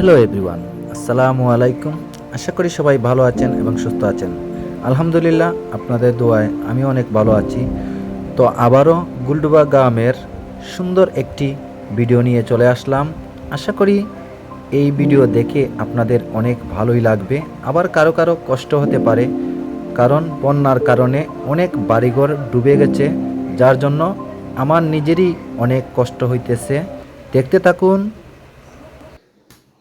Hello everyone আসসালামু আলাইকুম আশা করি সবাই ভালো আছেন এবং সুস্থ আছেন। আলহামদুলিল্লাহ, আপনাদের দোয়ায় আমি অনেক ভালো আছি। তো আবারও গুলডুবা গ্রামের সুন্দর একটি ভিডিও নিয়ে চলে আসলাম। আশা করি এই ভিডিও দেখে আপনাদের অনেক ভালোই লাগবে। আবার কারও কারও কষ্ট হতে পারে, কারণ বন্যার কারণে অনেক বাড়িঘর ডুবে গেছে, যার জন্য আমার নিজেরই অনেক কষ্ট হইতেছে। দেখতে থাকুন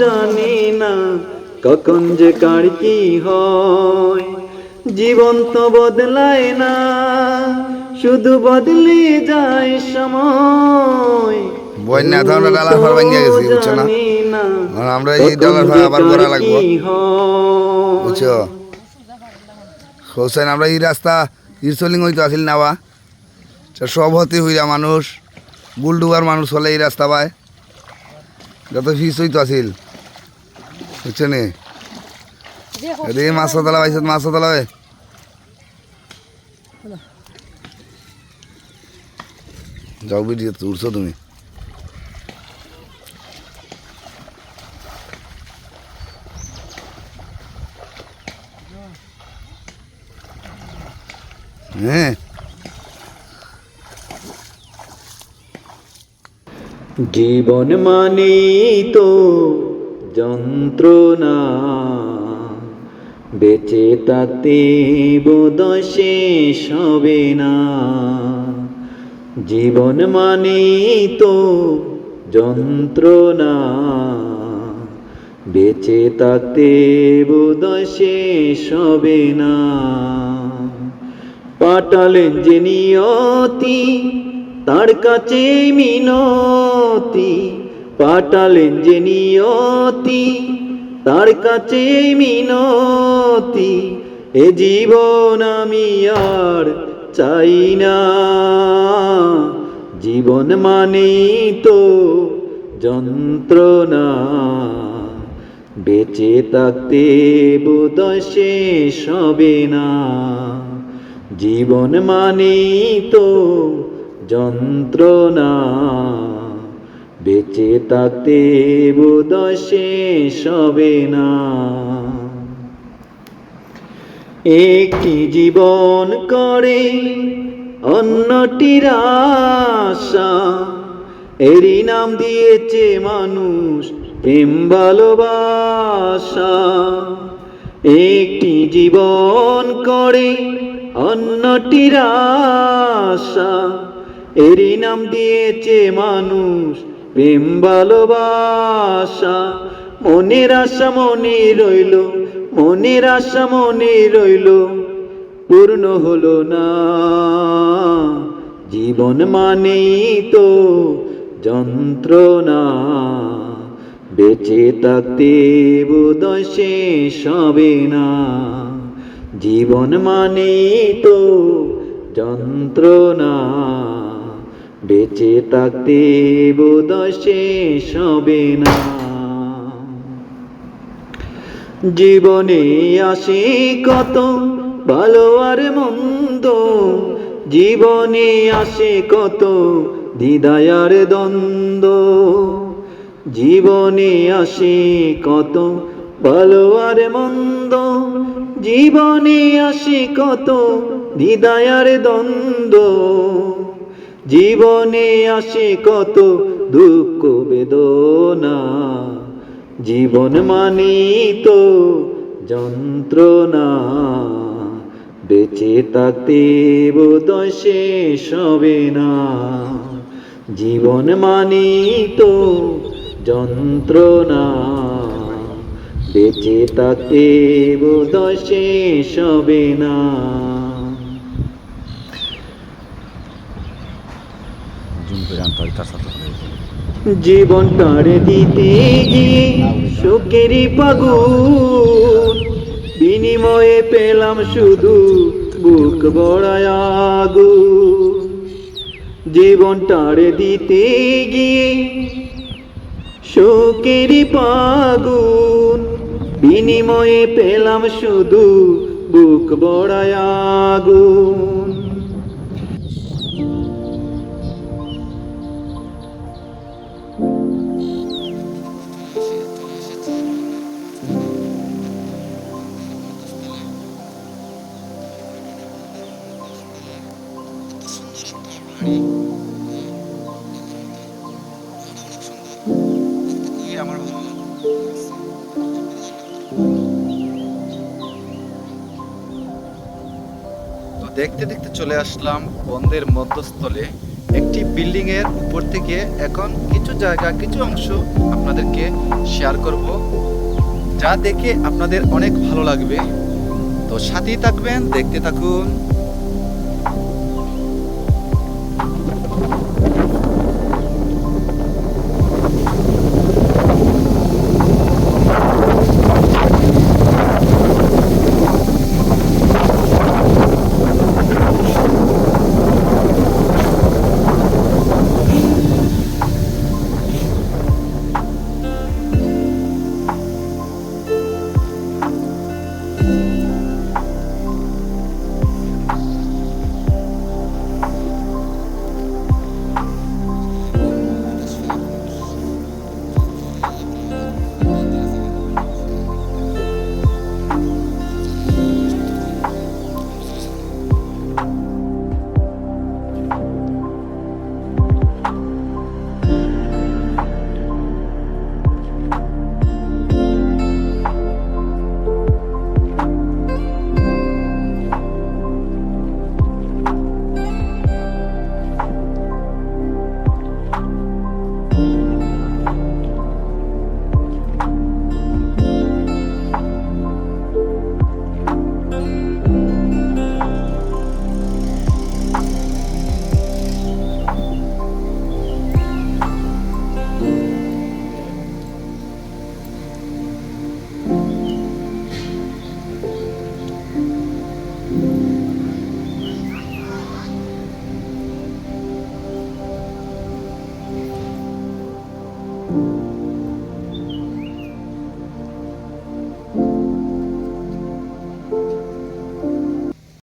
জানে না কখন যে কার কি হয়। জীবন তো বদলায় না শুধু বদলে যায় সময়। বন্যা ডালার ফার গেছি, বুঝছ না? না আমরা এই ডালার ফার আবার করা লাগবো। বুঝছ? হোসেন আমরা এই রাস্তা ইরসলিং হইতো আসিল নাবা তো সব হতে হইরা মানুষ বুলডুবার মানুষ হলে এই রাস্তা পায়। যত ফিস হইতো আসিল। বুঝছ নি রে মাছ তলা পাইছ মাছ তলা যাও বিড়ি উঠছো তুমি। হ্যাঁ জীবন মানে তো যন্ত্রণা। বেঁচে তাতে বোধহয় শেষ না। জীবন মানে তো যন্ত্রণা। বেঁচে তাতে বোধহয় শেষ না। পাঠালেন যে নিয়তি, তার কাছে মিনতি। পাঠালেন যে নিয়তি তার কাছে মিনতি, এ জীবন আমি আর চাই না। জীবন মানেই তো যন্ত্রণা, বেঁচে থাকতে বোধহয় শেষ হবে না। জীবন মানেই তো যন্ত্রণা। বেঁচে থাকতে বোধহয় শেষ না। একটি জীবন করে অন্যটির আশা, এরই নাম দিয়েছে মানুষ প্রেম ভালোবাসা। একটি জীবন করে অন্যটির আশা, এরই নাম দিয়েছে মানুষ প্রেম ভালোবাসা, মনের আশা মনে রইল, মনের আশা মনে রইল, পূর্ণ হলো না। জীবন মানেই তো যন্ত্রণা, বেঁচে থাকতে বোধহয় শেষ হবে না। জীবন মানেই তো যন্ত্রণা। বেঁচে থাকতে শেষ হবে না। জীবনে আসে কত ভালো আর মন্দ। জীবনে আসে কত দ্বিধায়ার দ্বন্দ্ব। জীবনে আসে কত ভালো আর মন্দ। জীবনে আসে কত দ্বিধায়ার দ্বন্দ্ব। জীবনে আসে কত দুঃখ, বেদনা। জীবন মানি তো যন্ত্রণা। বেঁচে থাকতে বোধহয় শেষ না। জীবন মানি তো যন্ত্রণা। বেঁচে থাকতে বোধহয় শেষ হবে না। তার সাথে জীবনটারে দিতে গিয়ে শোকেরই পাগুন বিনিময়ে পেলাম শুধু বুক বড়ায় আগুন। জীবনটারে দিতে গিয়ে শোকেরই পাগুন বিনিময়ে পেলাম শুধু বুক বড়ায় আগুন। তো দেখতে দেখতে চলে আসলাম বন্ধের মধ্যস্থলে। একটি বিল্ডিং এর উপর থেকে এখন কিছু জায়গা, কিছু অংশ আপনাদেরকে শেয়ার করব, যা দেখে আপনাদের অনেক ভালো লাগবে। তো সাথেই থাকবেন, দেখতে থাকুন।